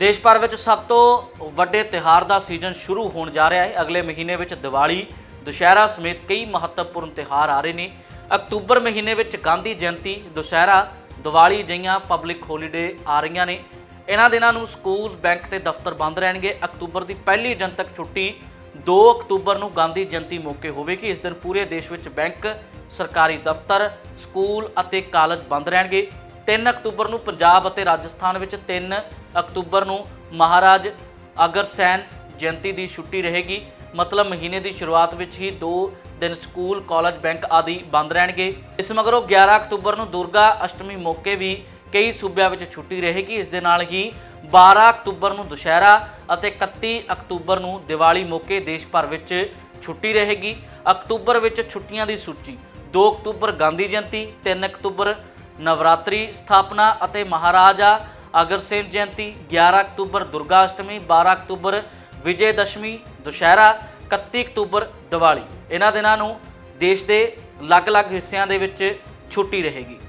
ਦੇਸ਼ ਭਰ ਵਿੱਚ ਸਭ ਤੋਂ ਵੱਡੇ ਤਿਹਾਰ ਦਾ ਸੀਜ਼ਨ ਸ਼ੁਰੂ ਹੋਣ ਜਾ ਰਿਹਾ ਹੈ। ਅਗਲੇ ਮਹੀਨੇ ਵਿੱਚ ਦੀਵਾਲੀ, ਦੁਸ਼ਹਿਰਾ ਸਮੇਤ ਕਈ ਮਹੱਤਵਪੂਰਨ ਤਿਹਾਰ ਆ ਰਹੇ ਨੇ। ਅਕਤੂਬਰ ਮਹੀਨੇ ਵਿੱਚ ਗਾਂਧੀ ਜਯੰਤੀ, ਦੁਸ਼ਹਿਰਾ, ਦੀਵਾਲੀ ਜਿਹੀਆਂ ਪਬਲਿਕ ਹੌਲੀਡੇ ਆ ਰਹੀਆਂ ਨੇ। ਇਹਨਾਂ ਦਿਨਾਂ ਨੂੰ ਸਕੂਲ, ਬੈਂਕ ਤੇ ਦਫ਼ਤਰ ਬੰਦ ਰਹਿਣਗੇ। ਅਕਤੂਬਰ ਦੀ ਪਹਿਲੀ ਜਨਤਕ ਛੁੱਟੀ 2 ਅਕਤੂਬਰ ਨੂੰ ਗਾਂਧੀ ਜਯੰਤੀ ਮੌਕੇ ਹੋਵੇਗੀ। ਇਸ ਦਿਨ ਪੂਰੇ ਦੇਸ਼ ਵਿੱਚ ਬੈਂਕ, ਸਰਕਾਰੀ ਦਫ਼ਤਰ, ਸਕੂਲ ਅਤੇ ਕਾਲਜ ਬੰਦ ਰਹਿਣਗੇ। 3 ਅਕਤੂਬਰ ਨੂੰ ਪੰਜਾਬ ਅਤੇ ਰਾਜਸਥਾਨ ਵਿੱਚ 3 ਅਕਤੂਬਰ ਨੂੰ ਮਹਾਰਾਜ ਅਗਰਸੈਨ ਜਯੰਤੀ ਦੀ ਛੁੱਟੀ ਰਹੇਗੀ। ਮਤਲਬ ਮਹੀਨੇ ਦੀ ਸ਼ੁਰੂਆਤ ਵਿੱਚ ਹੀ 2 ਦਿਨ ਸਕੂਲ, ਕਾਲਜ, ਬੈਂਕ ਆਦਿ ਬੰਦ ਰਹਿਣਗੇ। ਇਸ ਮਗਰੋਂ 11 ਅਕਤੂਬਰ ਨੂੰ ਦੁਰਗਾ ਅਸ਼ਟਮੀ ਮੌਕੇ ਵੀ ਕਈ ਸੂਬਿਆਂ ਵਿੱਚ ਛੁੱਟੀ ਰਹੇਗੀ। ਇਸ ਦੇ ਨਾਲ ਹੀ 12 ਅਕਤੂਬਰ ਨੂੰ ਦੁਸ਼ਹਿਰਾ ਅਤੇ 31 ਅਕਤੂਬਰ ਨੂੰ ਦੀਵਾਲੀ ਮੌਕੇ ਦੇਸ਼ ਭਰ ਵਿੱਚ ਛੁੱਟੀ ਰਹੇਗੀ। ਅਕਤੂਬਰ ਵਿੱਚ ਛੁੱਟੀਆਂ ਦੀ ਸੂਚੀ 2 ਅਕਤੂਬਰ ਗਾਂਧੀ ਜਯੰਤੀ 3 ਅਕਤੂਬਰ ਨਵਰਾਤਰੀ ਸਥਾਪਨਾ ਅਤੇ ਮਹਾਰਾਜਾ ਅਗਰਸੇਨ ਜਯੰਤੀ 11 ਅਕਤੂਬਰ ਦੁਰਗਾ ਅਸ਼ਟਮੀ 12 ਅਕਤੂਬਰ ਵਿਜੇ ਦਸ਼ਮੀ, ਦੁਸ਼ਹਿਰਾ 31 ਅਕਤੂਬਰ ਦੀਵਾਲੀ। ਇਹਨਾਂ ਦਿਨਾਂ ਨੂੰ ਦੇਸ਼ ਦੇ ਅਲੱਗ-ਅਲੱਗ ਹਿੱਸਿਆਂ ਦੇ ਵਿੱਚ ਛੁੱਟੀ ਰਹੇਗੀ।